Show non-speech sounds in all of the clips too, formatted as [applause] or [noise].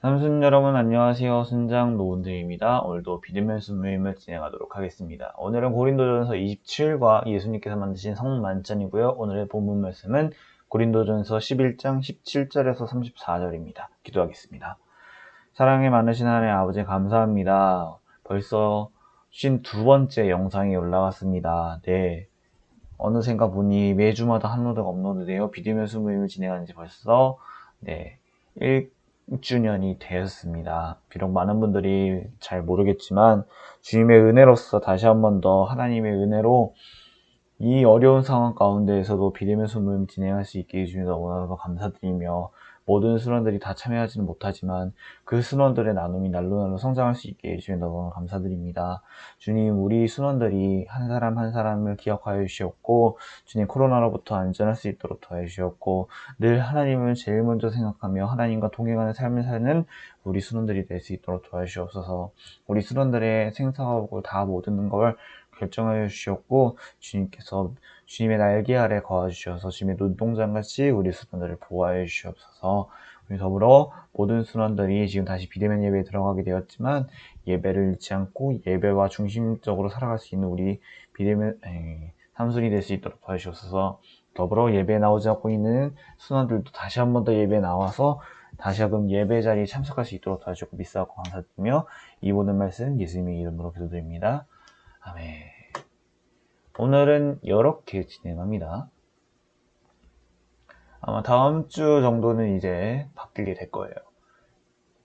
삼순 여러분 안녕하세요. 순장 노은재입니다. 오늘도 비대면 순모임을 진행하도록 하겠습니다. 오늘은 고린도전서 27과 예수님께서 만드신 성만찬이고요. 오늘의 본문 말씀은 고린도전서 11장 17절에서 34절입니다. 기도하겠습니다. 사랑이 많으신 하나님 아버지 감사합니다. 벌써 52 번째 영상이 올라갔습니다. 네. 어느샌가 보니 매주마다 한로드가 업로드되어 비대면 순모임을 진행한 지 벌써 네. 1 6주년이 되었습니다. 비록 많은 분들이 잘 모르겠지만 주님의 은혜로서 다시 한 번 더 하나님의 은혜로 이 어려운 상황 가운데에서도 비대면 수모임 진행할 수 있게 해주셔서 너무나도 감사드리며 모든 순원들이 다 참여하지는 못하지만 그 순원들의 나눔이 날로 날로 성장할 수 있게 해주셔서 너무 감사드립니다. 주님, 우리 순원들이 한 사람 한 사람을 기억하여 주시옵고, 주님 코로나로부터 안전할 수 있도록 도와주셨고, 늘 하나님을 제일 먼저 생각하며 하나님과 동행하는 삶을 사는 우리 순원들이 될 수 있도록 도와주시옵소서. 우리 순원들의 생사하고 다 모든 걸 결정하여 주셨고 주님께서 주님의 날개 아래 거하 주셔서 주님의 눈동장 같이 우리 순원들을 보호하여 주시옵소서. 우리 더불어 모든 순원들이 지금 다시 비대면 예배에 들어가게 되었지만 예배를 잃지 않고 예배와 중심적으로 살아갈 수 있는 우리 비대면 삼순이 될 수 있도록 도와주셔서 더불어 예배에 나오지 않고 있는 순원들도 다시 한 번 더 예배에 나와서 다시 한번 예배 자리에 참석할 수 있도록 도와주고 믿사하고 감사드리며 이 모든 말씀 예수님의 이름으로 기도드립니다. 아멘. 오늘은 이렇게 진행합니다. 아마 다음 주 정도는 이제 바뀌게 될 거예요.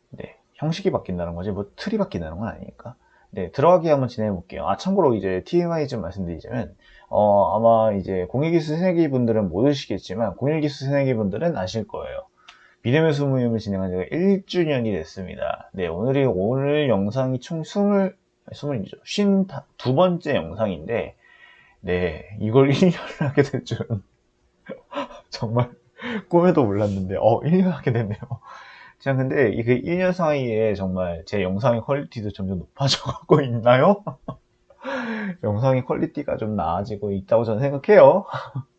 네, 형식이 바뀐다는 거지 뭐 틀이 바뀐다는 건 아니니까. 네, 들어가기 한번 진행해 볼게요. 아, 참고로 이제 TMI 좀 말씀드리자면, 어, 아마 이제 공일기수 새내기 분들은 모르시겠지만, 공일기수 새내기 분들은 아실 거예요. 비대면 수무임을 진행한 지가 1주년이 됐습니다. 네, 오늘이, 오늘 영상이 총 20, 20이죠. 52번째 영상인데, 네, 이걸 [laughs] 1년을 하게 될 줄은, [laughs] 정말 꿈에도 몰랐는데, 어, 1년 하게 됐네요. 자, 근데 이게 1년 사이에 정말 제 영상의 퀄리티도 점점 높아져 가고 있나요? [laughs] 영상의 퀄리티가 좀 나아지고 있다고 저는 생각해요.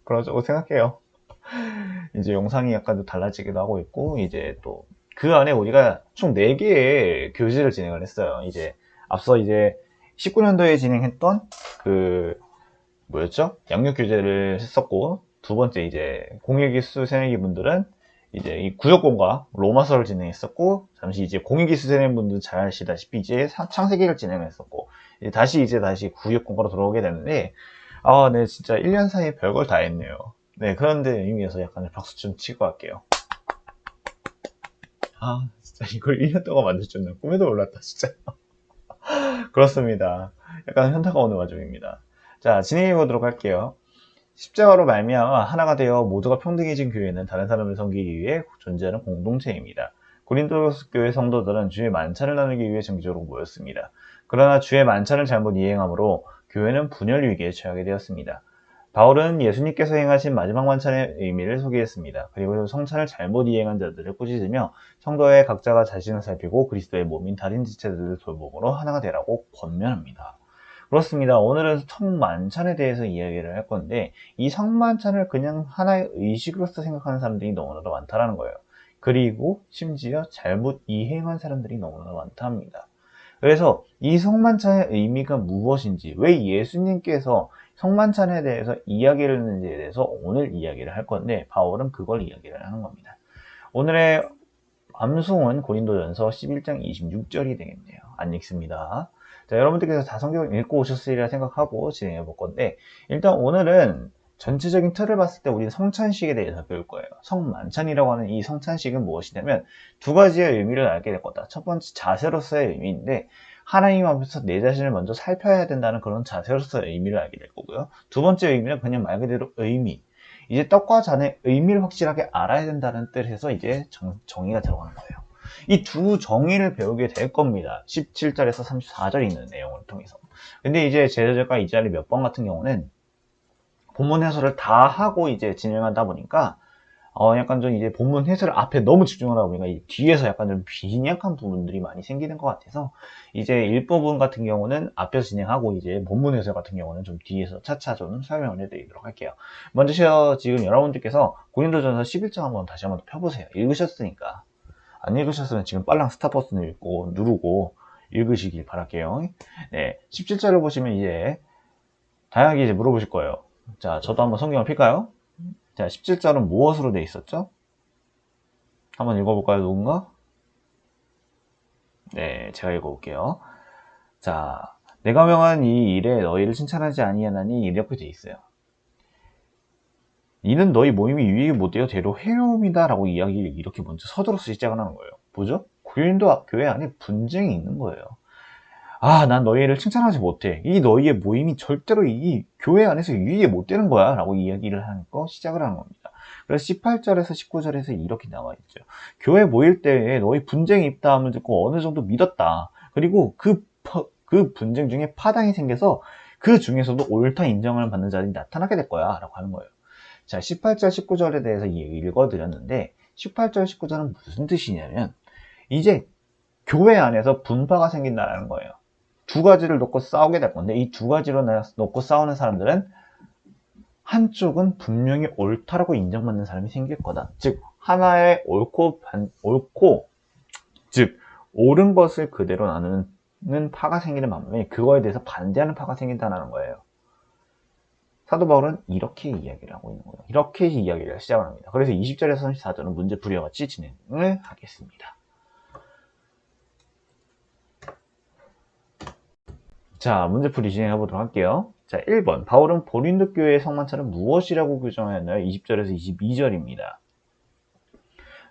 그러자고 생각해요. 이제 영상이 약간 좀 달라지기도 하고 있고, 이제 또 그 안에 우리가 총 4개의 교실을 진행을 했어요. 이제 앞서 이제 19년도에 진행했던 그 뭐였죠? 양육 교재를 했었고, 두 번째 이제 공예기수 새내기 분들은 이제 이 구역공과 로마서를 진행했었고 잠시 이제 공익기수 선생님분들 잘 아시다시피 이제 창세기를 진행했었고 이제 다시 이제 다시 구역공과로 돌아오게 되는데 아, 네 진짜 1년 사이에 별걸 다 했네요. 네 그런데 의미에서 약간 박수 좀 치고 갈게요. 아 진짜 이걸 1년 동안 만들 줄은 꿈에도 몰랐다 진짜. [laughs] 그렇습니다. 약간 현타가 오는 와중입니다. 자 진행해 보도록 할게요. 십자가로 말미암아 하나가 되어 모두가 평등해진 교회는 다른 사람을 섬기기 위해 존재하는 공동체입니다. 고린도 교회 성도들은 주의 만찬을 나누기 위해 정기적으로 모였습니다. 그러나 주의 만찬을 잘못 이행함으로 교회는 분열 위기에 처하게 되었습니다. 바울은 예수님께서 행하신 마지막 만찬의 의미를 소개했습니다. 그리고 성찬을 잘못 이행한 자들을 꾸짖으며 성도의 각자가 자신을 살피고 그리스도의 몸인 다른 지체들을 돌봄으로 하나가 되라고 권면합니다. 그렇습니다. 오늘은 성만찬에 대해서 이야기를 할 건데 이 성만찬을 그냥 하나의 의식으로서 생각하는 사람들이 너무나도 많다라는 거예요. 그리고 심지어 잘못 이행한 사람들이 너무나 많다 합니다. 그래서 이 성만찬의 의미가 무엇인지, 왜 예수님께서 성만찬에 대해서 이야기를 했는지에 대해서 오늘 이야기를 할 건데 바울은 그걸 이야기를 하는 겁니다. 오늘의 암송은 고린도전서 11장 26절이 되겠네요. 안 읽습니다. 자, 여러분들께서 다 성경을 읽고 오셨으리라 생각하고 진행해 볼 건데, 일단 오늘은 전체적인 틀을 봤을 때 우리는 성찬식에 대해서 배울 거예요. 성만찬이라고 하는 이 성찬식은 무엇이냐면 두 가지의 의미를 알게 될 거다. 첫 번째 자세로서의 의미인데, 하나님 앞에서 내 자신을 먼저 살펴야 된다는 그런 자세로서의 의미를 알게 될 거고요. 두 번째 의미는 그냥 말 그대로 의미. 이제 떡과 잔의 의미를 확실하게 알아야 된다는 뜻에서 이제 정, 정의가 들어가는 거예요. 이두 정의를 배우게 될 겁니다. 17절에서 34절 있는 내용을 통해서. 근데 이제 제자절과 이 자리 몇 번 같은 경우는 본문 해설을 다 하고 이제 진행하다 보니까 어 약간 좀 이제 본문 해설을 앞에 너무 집중하다 보니까 이 뒤에서 약간 좀 빈약한 부분들이 많이 생기는 것 같아서 이제 일부분 같은 경우는 앞에서 진행하고 이제 본문 해설 같은 경우는 좀 뒤에서 차차 좀 설명을 해드리도록 할게요. 먼저 지금 여러분들께서 고린도전서 11장 한번 다시 한번 펴보세요. 읽으셨으니까 안 읽으셨으면 지금 빨랑 스탑 버튼을 읽고 누르고 읽으시길 바랄게요. 네, 17절을 보시면 이제 다양하게 이제 물어보실 거예요. 자, 저도 한번 성경을 필까요? 자, 17절은 무엇으로 돼 있었죠? 한번 읽어볼까요, 누군가? 네, 제가 읽어볼게요. 자, 내가 명한 이 일에 너희를 칭찬하지 아니하나니 이렇게 돼 있어요. 이는 너희 모임이 유익이 못되어 대로 해로움이다 라고 이야기를 이렇게 먼저 서두러서 시작을 하는 거예요. 뭐죠? 교인도 교회 안에 분쟁이 있는 거예요. 아, 난 너희를 칭찬하지 못해. 이 너희의 모임이 절대로 이 교회 안에서 유익이 못 되는 거야. 라고 이야기를 거 시작을 하는 겁니다. 그래서 18절에서 19절에서 이렇게 나와 있죠. 교회 모일 때 너희 분쟁이 있다함을 듣고 어느 정도 믿었다. 그리고 그, 파- 그 분쟁 중에 파당이 생겨서 그 중에서도 옳다 인정을 받는 자들이 나타나게 될 거야. 라고 하는 거예요. 자, 18절, 19절에 대해서 읽어드렸는데, 18절, 19절은 무슨 뜻이냐면, 이제 교회 안에서 분파가 생긴다는 거예요. 두 가지를 놓고 싸우게 될 건데, 이 두 가지로 나- 놓고 싸우는 사람들은 한쪽은 분명히 옳다라고 인정받는 사람이 생길 거다. 즉, 하나의 옳고, 반, 옳고, 즉, 옳은 것을 그대로 나누는 파가 생기는 반면에 그거에 대해서 반대하는 파가 생긴다는 거예요. 사도 바울은 이렇게 이야기를 하고 있는 거예요. 이렇게 이야기를 시작을 합니다. 그래서 20절에서 34절은 문제풀이와 같이 진행을 하겠습니다. 자, 문제풀이 진행해 보도록 할게요. 자, 1번. 바울은 보린도 교회의 성만찬을 무엇이라고 규정하였나요? 20절에서 22절입니다.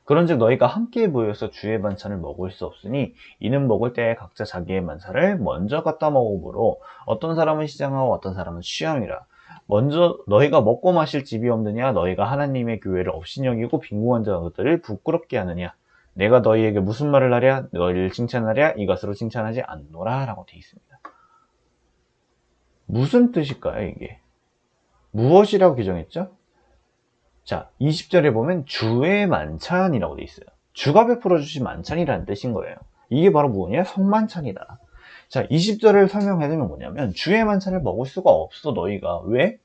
그런즉 너희가 함께 모여서 주의 반찬을 먹을 수 없으니 이는 먹을 때에 각자 자기의 만사를 먼저 갖다 먹으므로 어떤 사람은 시장하고 어떤 사람은 취함이라. 먼저 너희가 먹고 마실 집이 없느냐 너희가 하나님의 교회를 업신여기고 빈궁한 자들을 부끄럽게 하느냐 내가 너희에게 무슨 말을 하랴 너희를 칭찬하랴 이것으로 칭찬하지 않노라 라고 되어 있습니다 무슨 뜻일까요 이게 무엇이라고 규정했죠 자 20절에 보면 주의 만찬이라고 되어 있어요 주가 베풀어 주신 만찬이라는 뜻인 거예요 이게 바로 뭐냐 성만찬이다 자, 20절을 설명해드리면 뭐냐면, 주의 만찬을 먹을 수가 없어, 너희가. 왜?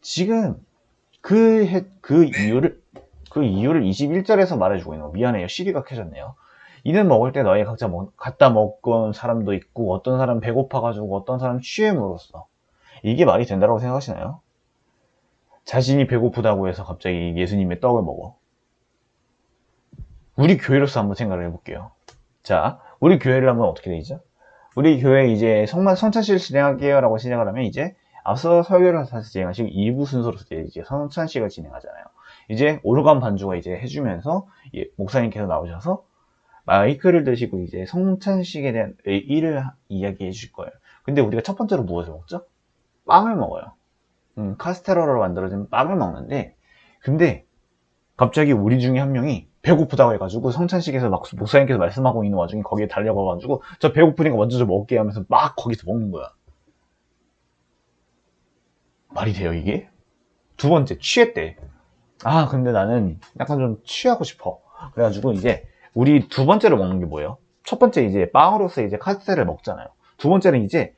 지금, 그, 해- 그 이유를, 그 이유를 21절에서 말해주고 있는 거. 미안해요. 시리가 켜졌네요. 이는 먹을 때 너희 각자 먹- 갖다 먹은 사람도 있고, 어떤 사람 배고파가지고, 어떤 사람 취해물었어. 이게 말이 된다고 생각하시나요? 자신이 배고프다고 해서 갑자기 예수님의 떡을 먹어. 우리 교회로서 한번 생각을 해볼게요. 자, 우리 교회를 하면 어떻게 되죠? 우리 교회 이제 성만 성찬식을 진행할게요 라고 시작을 하면 이제 앞서 설교를 다시 진행하시고 2부 순서로 이제 성찬식을 진행하잖아요. 이제 오르간 반주가 이제 해주면서 예, 목사님께서 나오셔서 마이크를 드시고 이제 성찬식에 대한 일을 이야기해 주실 거예요. 근데 우리가 첫 번째로 무엇을 먹죠? 빵을 먹어요. 음, 카스테라로 만들어진 빵을 먹는데 근데 갑자기 우리 중에 한 명이 배고프다고 해가지고 성찬식에서 막 목사님께서 말씀하고 있는 와중에 거기에 달려가가지고 저 배고프니까 먼저 좀 먹게 하면서 막 거기서 먹는 거야. 말이 돼요 이게? 두 번째 취했대. 아 근데 나는 약간 좀 취하고 싶어. 그래가지고 이제 우리 두 번째로 먹는 게 뭐예요? 첫 번째 이제 빵으로서 이제 카스테를 먹잖아요. 두 번째는 이제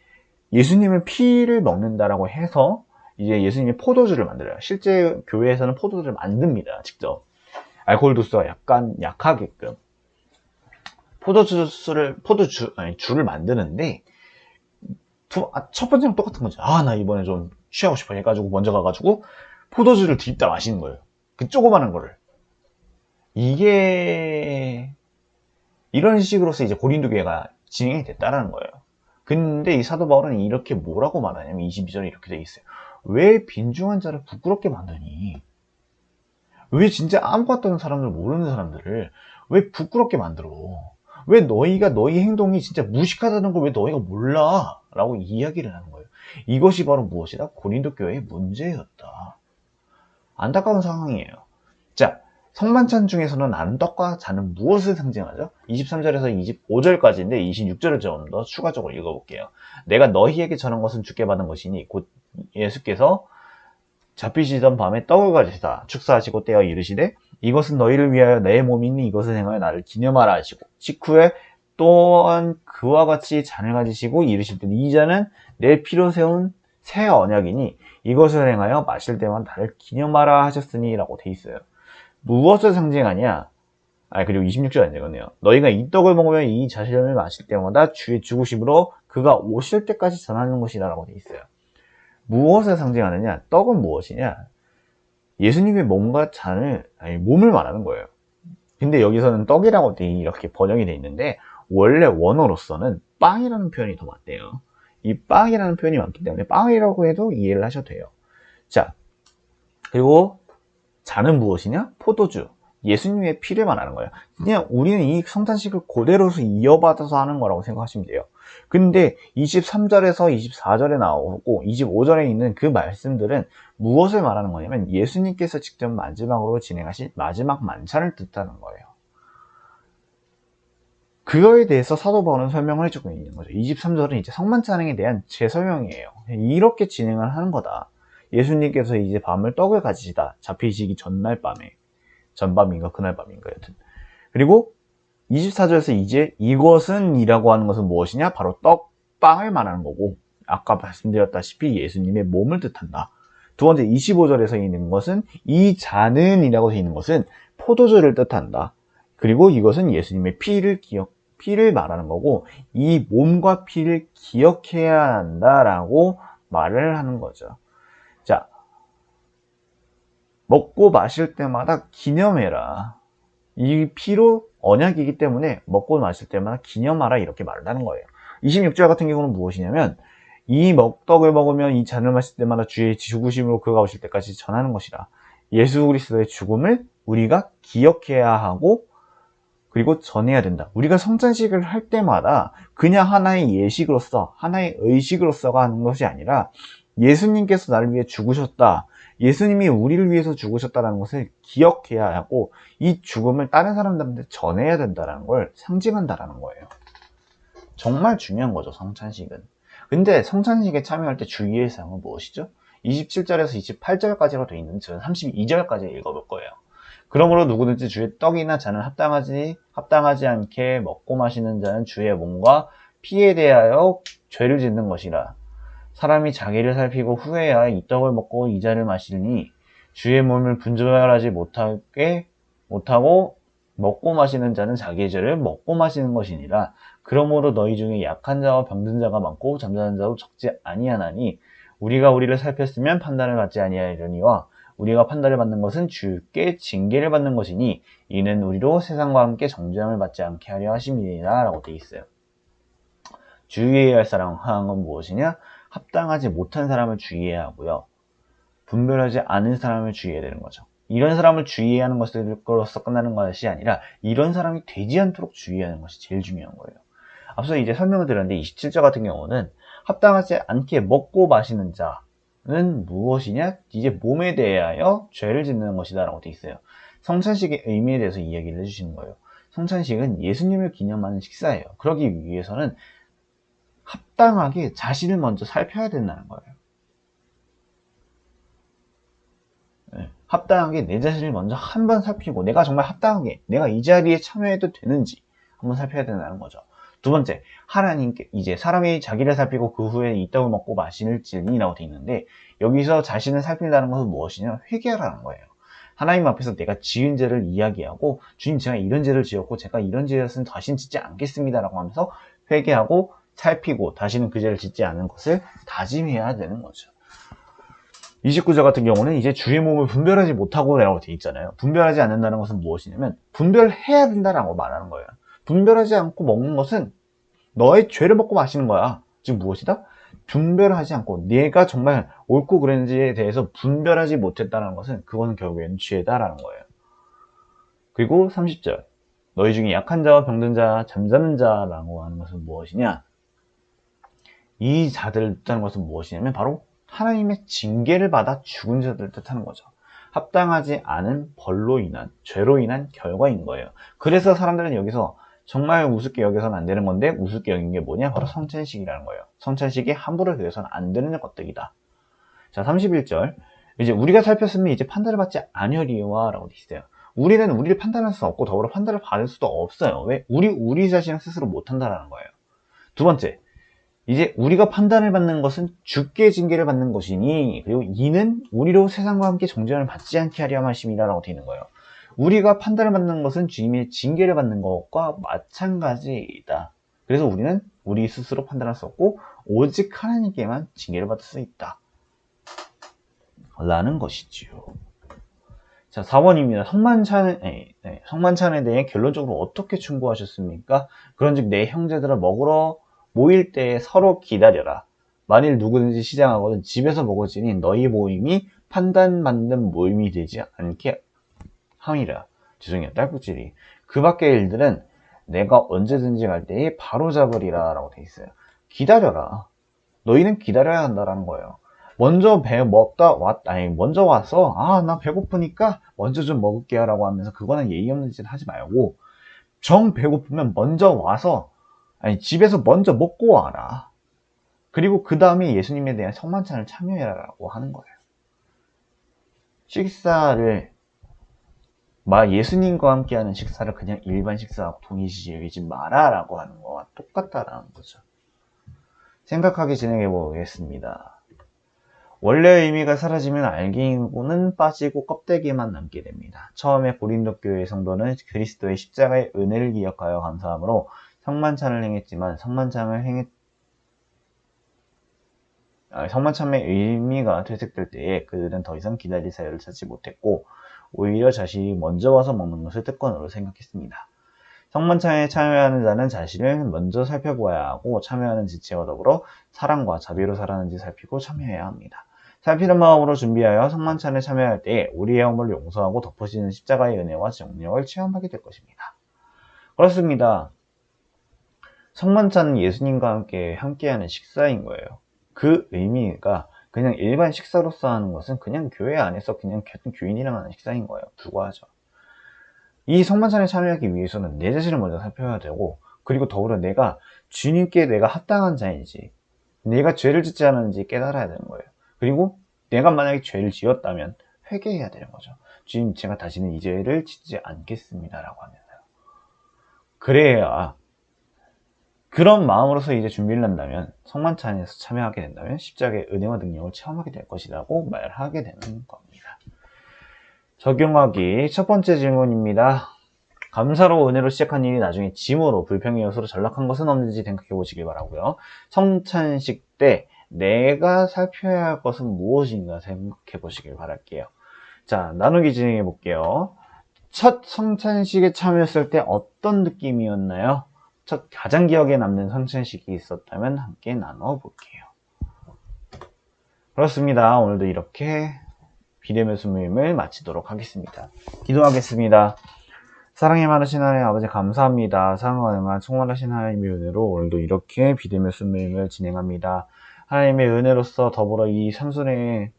예수님의 피를 먹는다라고 해서 이제 예수님이 포도주를 만들어요. 실제 교회에서는 포도주를 만듭니다. 직접. 알코올 도수가 약간 약하게끔 포도주를 포도주 아니 주를 만드는데 두, 아, 첫 번째랑 똑같은 거죠. 아 나 이번에 좀 취하고 싶어 해가지고 먼저 가가지고 포도주를 뒤집다 마시는 거예요. 그 조그마한 거를 이게 이런 식으로서 이제 고린도 교회가 진행이 됐다라는 거예요. 근데 이 사도 바울은 이렇게 뭐라고 말하냐면 22절에 이렇게 돼 있어요. 왜 빈중한 자를 부끄럽게 만드니? 왜 진짜 아무것도 없는 사람들 모르는 사람들을 왜 부끄럽게 만들어? 왜 너희가 너희 행동이 진짜 무식하다는 걸 왜 너희가 몰라? 라고 이야기를 하는 거예요. 이것이 바로 무엇이다? 고린도 교회의 문제였다. 안타까운 상황이에요. 자, 성만찬 중에서는 나는 떡과 잔은 무엇을 상징하죠? 23절에서 25절까지인데 26절을 좀 더 추가적으로 읽어볼게요. 내가 너희에게 전한 것은 주께 받은 것이니 곧 예수께서 잡히시던 밤에 떡을 가지사 축사하시고 떼어 이르시되 이것은 너희를 위하여 내 몸이니 이것을 행하여 나를 기념하라 하시고 식후에 또한 그와 같이 잔을 가지시고 이르실 때 이 잔은 내 피로 세운 새 언약이니 이것을 행하여 마실 때만 나를 기념하라 하셨으니 라고 돼 있어요 무엇을 상징하냐 아, 그리고 26절 안 되겠네요. 너희가 이 떡을 먹으면 이 자신을 마실 때마다 주의 죽으심으로 그가 오실 때까지 전하는 것이라고 돼 있어요. 무엇을 상징하느냐? 떡은 무엇이냐? 예수님의 몸과 잔을, 아니, 몸을 말하는 거예요. 근데 여기서는 떡이라고 돼 이렇게 번역이 돼 있는데, 원래 원어로서는 빵이라는 표현이 더 맞대요. 이 빵이라는 표현이 많기 때문에 빵이라고 해도 이해를 하셔도 돼요. 자, 그리고 잔은 무엇이냐? 포도주. 예수님의 피를 말하는 거예요. 그냥 우리는 이 성탄식을 그대로서 이어받아서 하는 거라고 생각하시면 돼요. 근데 23절에서 24절에 나오고 25절에 있는 그 말씀들은 무엇을 말하는 거냐면 예수님께서 직접 마지막으로 진행하신 마지막 만찬을 뜻하는 거예요. 그거에 대해서 사도 바울은 설명을 해주고 있는 거죠. 23절은 이제 성만찬에 대한 재설명이에요. 이렇게 진행을 하는 거다. 예수님께서 이제 밤을 떡을 가지시다. 잡히시기 전날 밤에. 전밤인가 그날 밤인가 여튼. 그리고 24절에서 이제 이것은 이라고 하는 것은 무엇이냐? 바로 떡 빵을 말하는 거고 아까 말씀드렸다시피 예수님의 몸을 뜻한다. 두 번째 25절에서 있는 것은 이 잔은 이라고 되어 있는 것은 포도주를 뜻한다. 그리고 이것은 예수님의 피를 기억 피를 말하는 거고 이 몸과 피를 기억해야 한다라고 말을 하는 거죠. 자, 먹고 마실 때마다 기념해라. 이 피로 언약이기 때문에 먹고 마실 때마다 기념하라 이렇게 말을 하는 거예요. 26절 같은 경우는 무엇이냐면 이 먹떡을 먹으면 이 잔을 마실 때마다 주의 죽으심으로 그가 오실 때까지 전하는 것이라. 예수 그리스도의 죽음을 우리가 기억해야 하고 그리고 전해야 된다. 우리가 성찬식을 할 때마다 그냥 하나의 예식으로서 하나의 의식으로서가 하는 것이 아니라 예수님께서 나를 위해 죽으셨다. 예수님이 우리를 위해서 죽으셨다는 것을 기억해야 하고 이 죽음을 다른 사람들한테 전해야 된다는 걸 상징한다라는 거예요. 정말 중요한 거죠, 성찬식은. 근데 성찬식에 참여할 때 주의할 사항은 무엇이죠? 27절에서 28절까지로 되어 있는 저는 32절까지 읽어볼 거예요. 그러므로 누구든지 주의 떡이나 잔을 합당하지 합당하지 않게 먹고 마시는 자는 주의 몸과 피에 대하여 죄를 짓는 것이라. 사람이 자기를 살피고 후회야 이 떡을 먹고 이 잔을 마시니 주의 몸을 분별하지 못하게 못하고 먹고 마시는 자는 자기의 죄를 먹고 마시는 것이니라. 그러므로 너희 중에 약한 자와 병든 자가 많고 잠자는 자도 적지 아니하나니 우리가 우리를 살폈으면 판단을 받지 아니하려니와 우리가 판단을 받는 것은 주께 징계를 받는 것이니 이는 우리로 세상과 함께 정죄함을 받지 않게 하려 하심이니라 라고 되어 있어요. 주의해야 할 사람은 무엇이냐? 합당하지 못한 사람을 주의해야 하고요. 분별하지 않은 사람을 주의해야 되는 거죠. 이런 사람을 주의해야 하는 것으로서 끝나는 것이 아니라 이런 사람이 되지 않도록 주의해야 하는 것이 제일 중요한 거예요. 앞서 이제 설명을 드렸는데 27절 같은 경우는 합당하지 않게 먹고 마시는 자는 무엇이냐? 이제 몸에 대하여 죄를 짓는 것이다 라고 되어 있어요. 성찬식의 의미에 대해서 이야기를 해주시는 거예요. 성찬식은 예수님을 기념하는 식사예요. 그러기 위해서는 합당하게 자신을 먼저 살펴야 된다는 거예요. 네, 합당하게 내 자신을 먼저 한번 살피고 내가 정말 합당하게 내가 이 자리에 참여해도 되는지 한번 살펴야 된다는 거죠. 두 번째, 하나님께 이제 사람이 자기를 살피고 그 후에 이 떡을 먹고 마시는지이라고 되어 있는데 여기서 자신을 살핀다는 것은 무엇이냐? 회개하라는 거예요. 하나님 앞에서 내가 지은 죄를 이야기하고 주님 제가 이런 죄를 지었고 제가 이런 죄였으면 다시는 짓지 않겠습니다라고 하면서 회개하고 살피고 다시는 그 죄를 짓지 않는 것을 다짐해야 되는 거죠. 29절 같은 경우는 이제 주의 몸을 분별하지 못하고 라고 되어 있잖아요. 분별하지 않는다는 것은 무엇이냐면 분별해야 된다라고 말하는 거예요. 분별하지 않고 먹는 것은 너의 죄를 먹고 마시는 거야. 즉 무엇이다? 분별하지 않고 내가 정말 옳고 그랬는지에 대해서 분별하지 못했다는 것은 그거는 결국에는 죄다라는 거예요. 그리고 30절 너희 중에 약한 자와 병든 자, 잠자는 자라고 하는 것은 무엇이냐? 이 자들을 뜻하는 것은 무엇이냐면 바로 하나님의 징계를 받아 죽은 자들을 뜻하는 거죠. 합당하지 않은 벌로 인한, 죄로 인한 결과인 거예요. 그래서 사람들은 여기서 정말 우습게 여겨서는 안 되는 건데 우습게 여긴 게 뭐냐? 바로 성찬식이라는 거예요. 성찬식이 함부로 여겨서는 안 되는 것들이다. 자, 31절. 이제 우리가 살폈으면 이제 판단을 받지 아니리와 라고 되어 있어요. 우리는 우리를 판단할 수 없고 더불어 판단을 받을 수도 없어요. 왜? 우리 우리 자신을 스스로 못한다라는 거예요. 두 번째, 이제 우리가 판단을 받는 것은 죽게 징계를 받는 것이니 그리고 이는 우리로 세상과 함께 정죄을 받지 않게 하려 하심이라고 되어 있는 거예요. 우리가 판단을 받는 것은 주님의 징계를 받는 것과 마찬가지이다. 그래서 우리는 우리 스스로 판단할 수 없고 오직 하나님께만 징계를 받을 수 있다. 라는 것이지요. 자, 4번입니다. 성만찬, 네, 네, 성만찬에 대해 결론적으로 어떻게 충고하셨습니까? 그런즉 내 형제들을 먹으러 모일 때 서로 기다려라. 만일 누구든지 시장하거든 집에서 먹어지니 너희 모임이 판단 받는 모임이 되지 않게 함이라. 죄송해요. 딸꾹질이. 그 밖의 일들은 내가 언제든지 갈 때에 바로 잡으리라 라고 돼 있어요. 기다려라. 너희는 기다려야 한다라는 거예요. 먼저 배 먹다 왔 아니 먼저 와서 아 나 배고프니까 먼저 좀 먹을게요 라고 하면서 그거는 예의 없는 짓 하지 말고 정 배고프면 먼저 와서 아니 집에서 먼저 먹고 와라 그리고 그 다음에 예수님에 대한 성만찬을 참여해라라고 하는 거예요 식사를 마 예수님과 함께하는 식사를 그냥 일반 식사하고 동일시 여기지 마라라고 하는 거와 똑같다라는 거죠 생각하게 진행해 보겠습니다. 원래의 의미가 사라지면 알기고는 빠지고 껍데기만 남게 됩니다. 처음에 고린도 교회 성도는 그리스도의 십자가의 은혜를 기억하여 감사함으로 성만찬을 행했지만 성만찬을 행했 아, 성만찬의 의미가 퇴색될 때에 그들은 더 이상 기다릴 사유를 찾지 못했고 오히려 자신이 먼저 와서 먹는 것을 특권으로 생각했습니다. 성만찬에 참여하는 자는 자신을 먼저 살펴보아야 하고 참여하는 지체와 더불어 사랑과 자비로 살아는지 살피고 참여해야 합니다. 살피는 마음으로 준비하여 성만찬에 참여할 때 우리의 허물을 용서하고 덮어지는 십자가의 은혜와 정력을 체험하게 될 것입니다. 그렇습니다. 성만찬은 예수님과 함께 함께하는 식사인 거예요. 그 의미가 그냥 일반 식사로서 하는 것은 그냥 교회 안에서 그냥 교인이랑 하는 식사인 거예요. 불과하죠. 이 성만찬에 참여하기 위해서는 내 자신을 먼저 살펴야 되고 그리고 더불어 내가 주님께 내가 합당한 자인지 내가 죄를 짓지 않았는지 깨달아야 되는 거예요. 그리고 내가 만약에 죄를 지었다면 회개해야 되는 거죠. 주님 제가 다시는 이 죄를 짓지 않겠습니다 라고 하면서요. 그래야 그런 마음으로서 이제 준비를 한다면 성만찬에서 참여하게 된다면 십자가의 은혜와 능력을 체험하게 될 것이라고 말하게 되는 겁니다. 적용하기 첫 번째 질문입니다. 감사로 은혜로 시작한 일이 나중에 짐으로 불평의 요소로 전락한 것은 없는지 생각해 보시길 바라고요. 성찬식 때 내가 살펴야 할 것은 무엇인가 생각해 보시길 바랄게요. 자, 나누기 진행해 볼게요. 첫 성찬식에 참여했을 때 어떤 느낌이었나요? 첫 가장 기억에 남는 성찬식이 있었다면 함께 나눠 볼게요. 그렇습니다. 오늘도 이렇게 비대면 수 모임을 마치도록 하겠습니다. 기도하겠습니다. 사랑이 많으신 하나님 아버지 감사합니다. 사랑하는 충만하신 하나님의 은혜로 오늘도 이렇게 비대면 수 모임을 진행합니다. 하나님의 은혜로서 더불어 이 삼순의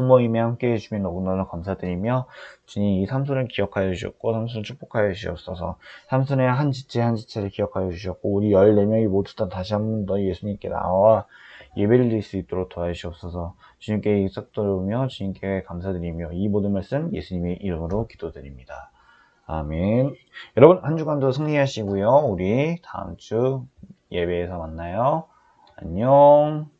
수모임에 함께 해주시면 너무너무 감사드리며 주님 이 삼순을 기억하여 주셨고 삼순을 축복하여 주셨어서 삼순의 한 지체 한 지체를 기억하여 주셨고 우리 14명이 모두 다 다시 한 번 더 예수님께 나와 예배를 드릴 수 있도록 도와주시옵소서 주님께 썩도르며 주님께 감사드리며 이 모든 말씀 예수님의 이름으로 기도드립니다. 아멘. 여러분 한 주간도 승리하시고요. 우리 다음 주 예배에서 만나요. 안녕.